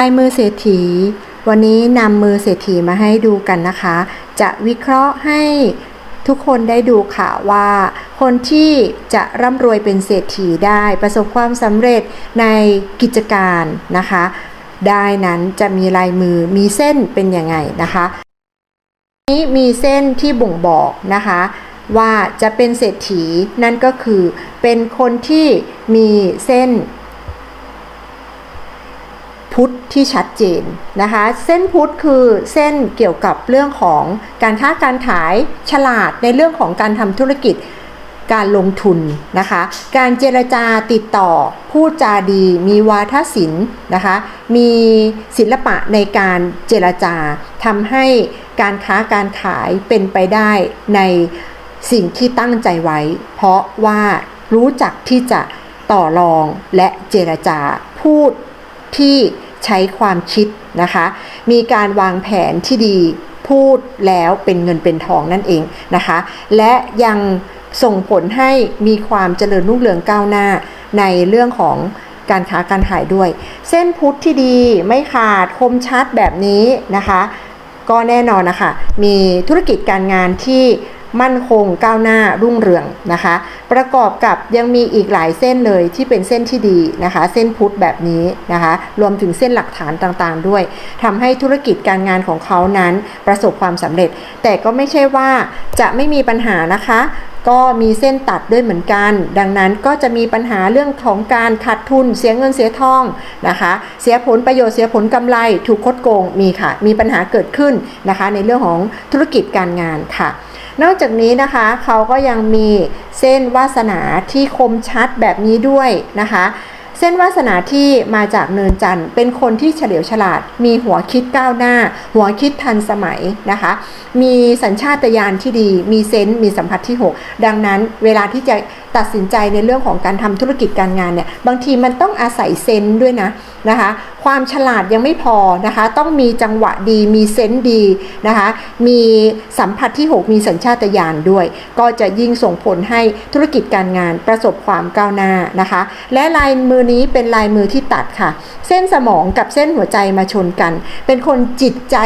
ลายมือเศรษฐี วันนี้นำมือเศรษฐีมาให้ดูกันนะคะ จะวิเคราะห์ให้ทุกคนได้ดูค่ะว่า คนที่จะร่ำรวยเป็นเศรษฐีได้ประสบความสำเร็จในกิจการนะคะ ได้นั้นจะมีลายมือมีเส้นเป็นยังไงนะคะนี้มีเส้นที่บ่งบอกนะคะว่าจะเป็นเศรษฐีนั่นก็คือเป็นคนที่มีเส้น พุทธที่ชัดเจนนะคะ เส้นพุทธคือเส้นเกี่ยวกับเรื่องของการค้าการขายฉลาดในเรื่องของการทำธุรกิจการลงทุนนะคะ การเจรจาติดต่อพูดจาดี มีวาทศิลป์นะคะ มีศิลปะในการเจรจาทำให้การค้าการขายเป็นไปได้ในสิ่งที่ตั้งใจไว้ เพราะว่ารู้จักที่จะต่อรองและเจรจาพูด ที่ใช้ความคิดนะคะ มีการวางแผนที่ดีพูดแล้วเป็นเงินเป็นทองนั่นเองนะคะ และยังส่งผลให้มีความเจริญรุ่งเรืองก้าวหน้าในเรื่องของการค้าการขายด้วย เส้นพุทธที่ดีไม่ขาดคมชัดแบบนี้นะคะ ก็แน่นอนนะคะ มีธุรกิจการงานที่ มั่นคงก้าวหน้ารุ่งเรืองนะคะ ประกอบกับยังมีอีกหลายเส้นเลยที่เป็นเส้นที่ดีนะคะ เส้นพุทธแบบนี้นะคะ รวมถึงเส้นหลักฐานต่างๆ ด้วยทำให้ธุรกิจการงานของเขานั้นประสบความสำเร็จ แต่ก็ไม่ใช่ว่าจะไม่มีปัญหานะคะก็มีเส้นตัดด้วยเหมือนกัน ดังนั้นก็จะมีปัญหาเรื่องของการขาดทุน เสียเงินเสียทองนะคะ เสียผลประโยชน์เสียผลกำไร ถูกคดโกงมีค่ะ มีปัญหาเกิดขึ้นนะคะ ในเรื่องของธุรกิจการงานค่ะ นอกจากนี้นะคะเขาก็ยังมีเส้นวาสนาที่คมชัดแบบนี้ด้วยนะคะ เส้นวาสนาที่มาจากเนินจันทร์เป็นคนที่เฉลียวฉลาด มีหัวคิดก้าวหน้า หัวคิดทันสมัยนะคะ มีสัญชาตญาณที่ดี มีเซนส์มีสัมผัสที่ 6 ดังนั้นเวลาที่จะตัดสินใจในเรื่องของการทำธุรกิจการงานเนี่ยบางทีมันต้องอาศัยเซนส์ด้วยนะนะคะความฉลาดยังไม่พอนะคะ ต้องมีจังหวะดีมีเซนส์ดีนะคะ มีสัมผัสที่ 6 มีสัญชาตญาณด้วย ก็จะยิ่งส่งผลให้ธุรกิจการงานประสบความก้าวหน้านะคะ และลายมือนี้เป็นลายมือที่ตัดค่ะ เส้นสมองกับเส้นหัวใจมาชนกัน เป็นคนจิตใจ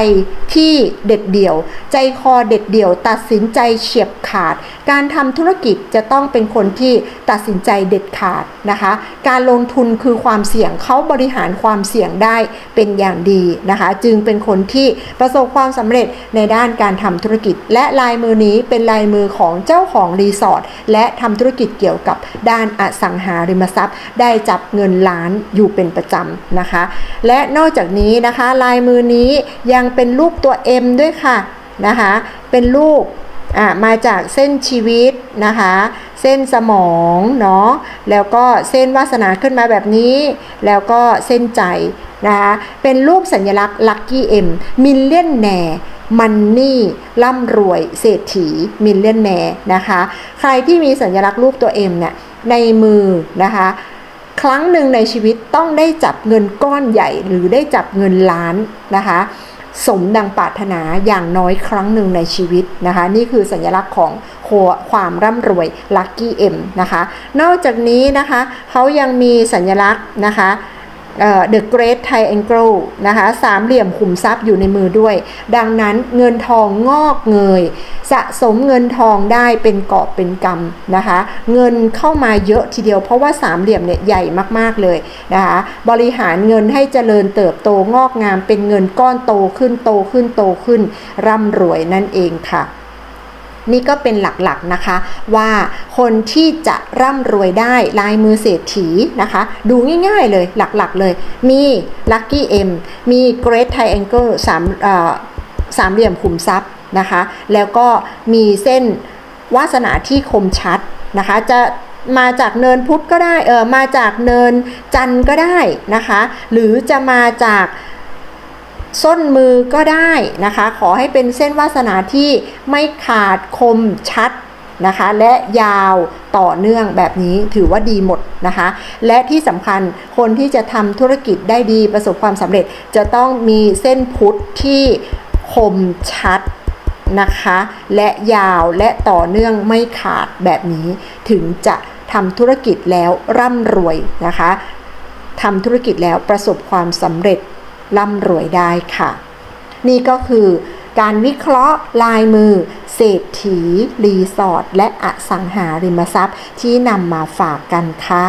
ที่เด็ดเดี่ยว ใจคอเด็ดเดี่ยว ตัดสินใจเฉียบขาด การทำธุรกิจจะต้องเป็นคนที่ตัดสินใจเด็ดขาดนะคะ การลงทุนคือความเสี่ยงเขาบริหารความเสี่ยงได้เป็นอย่างดีนะคะ จึงเป็นคนที่ประสบความสำเร็จในด้านการทำธุรกิจ และลายมือนี้เป็นลายมือของเจ้าของรีสอร์ทและทำธุรกิจเกี่ยวกับด้านอสังหาริมทรัพย์ ได้จับเงินล้านอยู่เป็นประจำนะคะ และนอกจากนี้นะคะลายมือนี้ยังเป็นรูปตัว M ด้วยค่ะนะคะเป็นรูป อ่ามาจากเส้นชีวิตนะคะ เส้นสมองเนาะแล้วก็เส้นวาสนาขึ้นมาแบบนี้ แล้วก็เส้นใจนะคะเป็นรูปสัญลักษณ์ Lucky M มิลเลียนแนร์มันนี่ร่ำรวยเศรษฐีมิลเลียนแนร์นะคะ ใครที่มีสัญลักษณ์รูปตัว M เนี่ยในมือนะคะครั้งหนึ่งในชีวิตต้องได้จับเงินก้อนใหญ่หรือได้จับเงินล้านนะคะ สมดังปรารถนาอย่างน้อยครั้งหนึ่งในชีวิตนะคะ นี่คือสัญลักษณ์ของความร่ำรวย Lucky M นะคะ นอกจากนี้นะคะเขายังมีสัญลักษณ์นะคะ The Great Triangle นะคะสามเหลี่ยมขุมทรัพย์อยู่ในมือด้วย ดังนั้นเงินทองงอกเงย สะสมเงินทองได้เป็นกอบเป็นกำนะคะ เงินเข้ามาเยอะทีเดียวเพราะว่าสามเหลี่ยมเนี่ยใหญ่มากๆเลยนะคะบริหารเงินให้เจริญเติบโตงอกงามเป็นเงินก้อนโตขึ้นโตขึ้นโตขึ้นร่ำรวยนั่นเองค่ะ นี่ก็เป็นหลักๆนะคะ ว่าคนที่จะร่ำรวยได้ลายมือเศรษฐีนะคะ ดูง่ายๆเลยหลักๆเลย มี Lucky M มี Great Triangle สามเอ่อสามเหลี่ยมขุมทรัพย์นะคะ แล้วก็มีเส้นวาสนาที่คมชัดนะคะ จะมาจากเนินพุทธก็ได้เออมาจากเนินจันทร์ก็ได้นะคะ หรือจะมาจาก ส้นมือก็ได้นะคะ ขอให้เป็นเส้นวาสนาที่ไม่ขาดคมชัดนะคะ และยาวต่อเนื่องแบบนี้ถือว่าดีหมดนะคะ และที่สำคัญคนที่จะทำธุรกิจได้ดีประสบความสำเร็จจะต้องมีเส้นพุทธที่คมชัดนะคะ และยาวและต่อเนื่องไม่ขาดแบบนี้ ถึงจะทำธุรกิจแล้วร่ำรวยนะคะทำธุรกิจแล้วประสบความสำเร็จ ร่ำรวยได้ค่ะ นี่ก็คือการวิเคราะห์ลายมือ เศรษฐี รีสอร์ทและอสังหาริมทรัพย์ที่นำมาฝากกันค่ะ